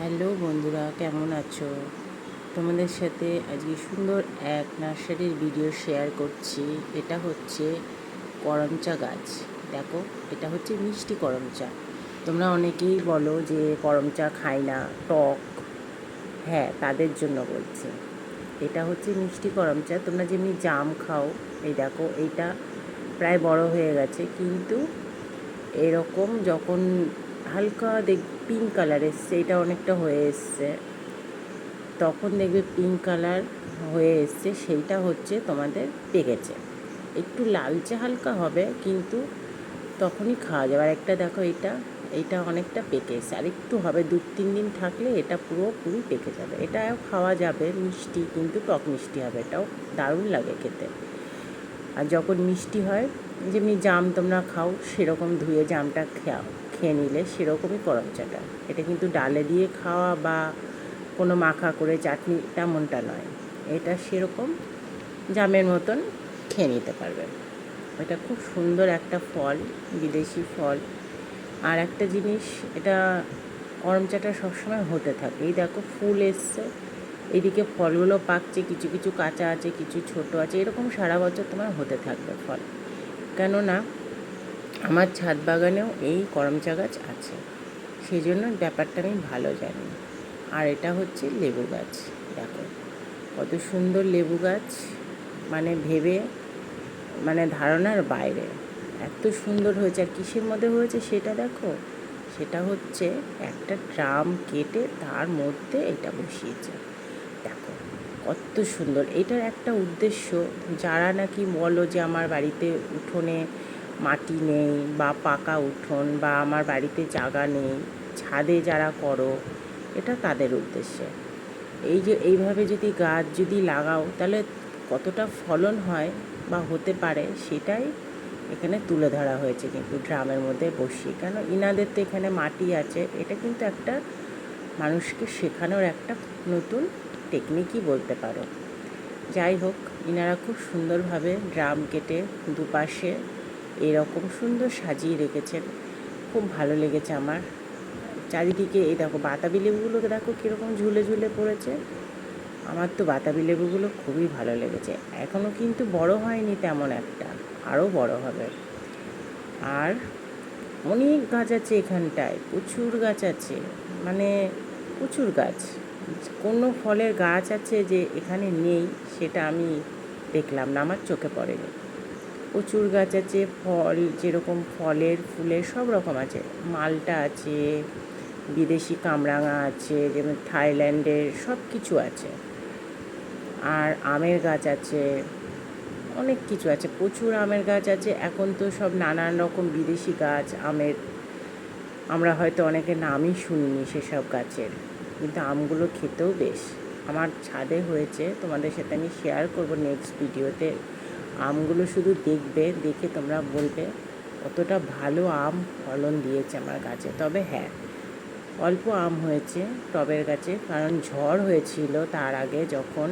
Hello বন্ধুরা, কেমন আছো? তোমাদের সাথে আজকে সুন্দর এক নার্সারির ভিডিও শেয়ার করছি। এটা হচ্ছে করমচা গাছ। দেখো, এটা হচ্ছে মিষ্টি করমচা। তোমরা অনেকেই বলো যে করমচা খাই না, টক। হ্যাঁ তাদের জন্য বলছি। এটা হচ্ছে মিষ্টি করমচা। তোমরা যেমনি জাম খাও, এই দেখো, এইটা প্রায় বড় হয়ে গেছে। কিন্তু এরকম যখন হালকা দেখ পিঙ্ক কালার এসছে, এটা অনেকটা হয়ে এসছে। তখন দেখবে পিঙ্ক কালার হয়ে এসছে, সেইটা হচ্ছে তোমাদের পেকেছে। একটু লালচে হালকা হবে, কিন্তু তখনই খাওয়া যাবে। আর একটা দেখো, এটা এটা অনেকটা পেকে এসছে। আর একটু হবে, দু তিন দিন থাকলে এটা পুরোপুরি পেকে যাবে। এটাও খাওয়া যাবে, মিষ্টি, কিন্তু টক মিষ্টি হবে। এটাও দারুণ লাগে খেতে। আর যখন মিষ্টি হয়, যেমনি জাম তোমরা খাও, সেরকম ধুয়ে জামটা খাও খেয়ে নিলে সেরকমই করম চাটা এটা কিন্তু ডালে দিয়ে খাওয়া বা কোনো মাখা করে চাটনি তেমনটা নয়। এটা সেরকম জামের মতন খেয়ে নিতে পারবে। এটা খুব সুন্দর একটা ফল, বিদেশি ফল। আর একটা জিনিস, এটা করম চাটা সবসময় হতে থাকে। এই দেখো ফুল এসছে। এদিকে ফলগুলো পাকছে, কিছু কিছু কাঁচা আছে, কিছু ছোট আছে, এরকম সারা বছর তোমার হতে থাকবে ফল। কেননা আমার ছাদ বাগানেও এই করমচা গাছ আছে। সেই জন্য ব্যাপারটা আমি ভালো জানি। আর এটা হচ্ছে লেবু গাছ। দেখো, কত সুন্দর লেবু গাছ। মানে ভেবে মানে ধারণার বাইরে। এত সুন্দর হয়েছে। আর কিসের মধ্যে হয়েছে সেটা দেখো? সেটা হচ্ছে একটা ড্রাম কেটে তার মধ্যে এটা বসিয়েছে। দেখো, কত সুন্দর। এটার একটা উদ্দেশ্য, যারা নাকি বলো যে আমার বাড়িতে উঠোনে মাটি নেই বা পাকা উঠোন বা আমার বাড়িতে জায়গা নেই, ছাদে যারা করো, এটা তাদের উদ্দেশ্যে। এই যে, এইভাবে যদি গাছ যদি লাগাও, তাহলে কতটা ফলন হয় বা হতে পারে, সেটাই এখানে তুলে ধরা হয়েছে কিন্তু ড্রামের মধ্যে বসিয়ে। কেন ইনাদের তো এখানে মাটি আছে, এটা কিন্তু একটা মানুষকে শেখানোর একটা নতুন টেকনিকই বলতে পারো। যাই হোক, ইনারা খুব সুন্দরভাবে ড্রাম কেটে দুপাশে এরকম সুন্দর সাজিয়ে রেখেছেন। খুব ভালো লেগেছে আমার। চারিদিকে এই দেখো বাতাবি লেবুগুলোকে দেখো কীরকম ঝুলে ঝুলে পড়েছে। আমার তো বাতাবি লেবুগুলো খুবই ভালো লেগেছে। এখনও কিন্তু বড় হয়নি তেমন একটা আরও বড় হবে। আর অনেক গাছ আছে এখানটায়, প্রচুর গাছ আছে মানে প্রচুর গাছ। কোনো ফলের গাছ আছে যে এখানে নেই, সেটা আমি দেখলাম না, আমার চোখে পড়েনি। প্রচুর গাছ আছে, ফল, যেরকম ফলের ফুলের সব রকম আছে। মালটা আছে, বিদেশি কামরাঙা আছে, যেমন থাইল্যান্ডের সব কিছু আছে। আর আমের গাছ আছে, অনেক কিছু আছে। প্রচুর আমের গাছ আছে। এখন তো সব নানান রকম বিদেশি গাছ, আমের। আমরা হয়তো অনেকে নামই শুনিনি সেসব গাছের। কিন্তু আমগুলো খেতেও বেশ। আমার ছাদে হয়েছে, তোমাদের সাথে আমি শেয়ার করব নেক্সট ভিডিওতে আমগুলো শুধু দেখবে, দেখে তোমরা বলবে, কতটা ভালো আম ফলন দিয়েছে আমার গাছে। তবে হ্যাঁ অল্প আম হয়েছে টবের গাছে, কারণ ঝড় হয়েছিল তার আগে যখন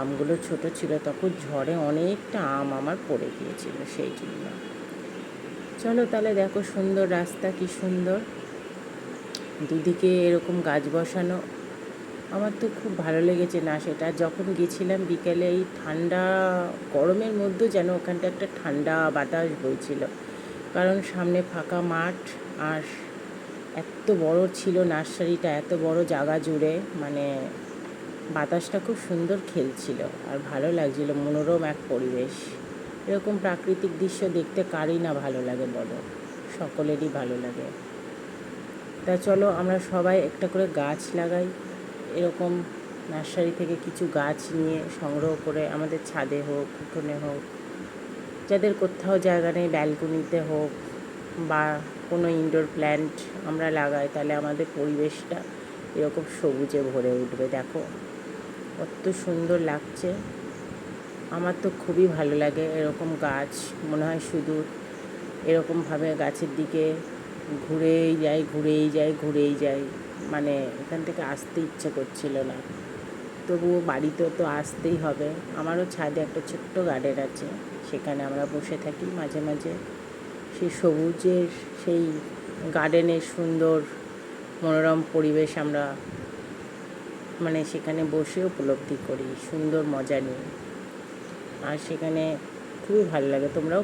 আমগুলো ছোট ছিল, তখন ঝড়ে অনেকটা আম আমার পড়ে গিয়েছিল সেই জন্য। চলো তাহলে দেখো সুন্দর রাস্তা কি সুন্দর। দুদিকে এরকম গাছ বসানো। আমার তো খুব ভালো লেগেছে না সেটা। যখন গেছিলাম বিকেলে এই ঠান্ডা, গরমের মধ্যেও যেন ওখানটা একটা ঠান্ডা বাতাস বইছিল। কারণ সামনে ফাঁকা মাঠ আর এত বড় ছিল নার্সারিটা, এত বড় জায়গা জুড়ে মানে বাতাসটা খুব সুন্দর খেলছিল আর ভালো লাগছিল, মনোরম এক পরিবেশ। এরকম প্রাকৃতিক দৃশ্য দেখতে কারই না ভালো লাগে বলো, সকলেরই ভালো লাগে। তা চলো আমরা সবাই একটা করে গাছ লাগাই। এরকম নার্সারি থেকে কিছু গাছ নিয়ে সংগ্রহ করে আমাদের ছাদে হোক, উঠোনে হোক, যাদের কোথাও জায়গা নেই, ব্যালকনিতে হোক বা কোনো ইনডোর প্ল্যান্ট আমরা লাগাই, তাহলে আমাদের পরিবেশটা এরকম সবুজে ভরে উঠবে। দেখো, কত সুন্দর লাগছে। আমার তো খুবই ভালো লাগে এরকম গাছ। মনে হয় শুধু এরকমভাবে গাছের দিকে ঘুরেই যাই ঘুরেই যাই ঘুরেই যাই। মানে এখান থেকে আসতে ইচ্ছে করছিল না। তবুও বাড়িতেও তো আসতেই হবে। আমারও ছাদে একটা ছোট্ট গার্ডেন আছে। সেখানে আমরা বসে থাকি মাঝে মাঝে। সেই সবুজের সেই গার্ডেনের সুন্দর মনোরম পরিবেশ আমরা মানে সেখানে বসে উপলব্ধি করি। সুন্দর মজা নিই। আর সেখানে খুবই ভালো লাগে। তোমরাও